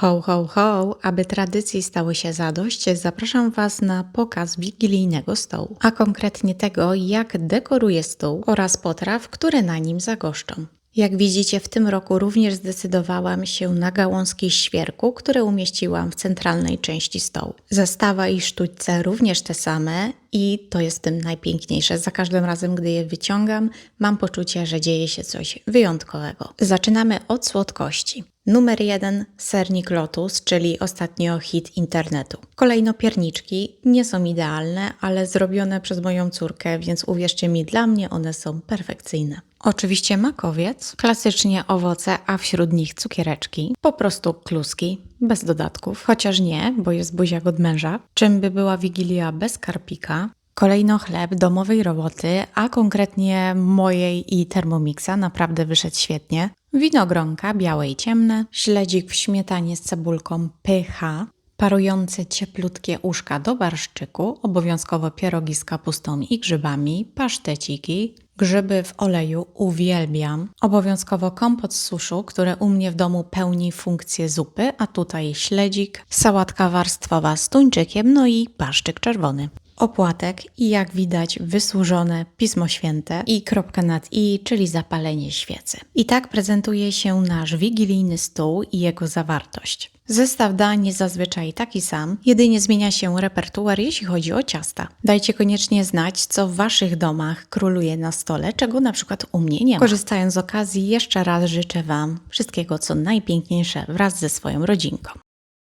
Ho, ho, ho! Aby tradycji stało się zadość, zapraszam Was na pokaz wigilijnego stołu, a konkretnie tego, jak dekoruję stół oraz potraw, które na nim zagoszczą. Jak widzicie, w tym roku również zdecydowałam się na gałązki świerku, które umieściłam w centralnej części stołu. Zestawa i sztućce również te same i to jest tym najpiękniejsze. Za każdym razem, gdy je wyciągam, mam poczucie, że dzieje się coś wyjątkowego. Zaczynamy od słodkości. Numer jeden sernik Lotus, czyli ostatnio hit internetu. Kolejno pierniczki, nie są idealne, ale zrobione przez moją córkę, więc uwierzcie mi, dla mnie one są perfekcyjne. Oczywiście makowiec, klasycznie owoce, a wśród nich cukiereczki, po prostu kluski, bez dodatków, chociaż nie, bo jest buziak od męża. Czym by była wigilia bez karpika? Kolejno chleb domowej roboty, a konkretnie mojej i Thermomixa, naprawdę wyszedł świetnie. Winogronka białe i ciemne, śledzik w śmietanie z cebulką pycha, parujące cieplutkie uszka do barszczyku, obowiązkowo pierogi z kapustą i grzybami, paszteciki, grzyby w oleju uwielbiam, obowiązkowo kompot z suszu, które u mnie w domu pełni funkcję zupy, a tutaj śledzik, sałatka warstwowa z tuńczykiem, no i paszczyk czerwony opłatek i jak widać wysłużone Pismo Święte i kropka nad i, czyli zapalenie świecy. I tak prezentuje się nasz wigilijny stół i jego zawartość. Zestaw dań jest zazwyczaj taki sam, jedynie zmienia się repertuar, jeśli chodzi o ciasta. Dajcie koniecznie znać, co w Waszych domach króluje na stole, czego na przykład u mnie nie ma. Korzystając z okazji, jeszcze raz życzę Wam wszystkiego, co najpiękniejsze wraz ze swoją rodzinką.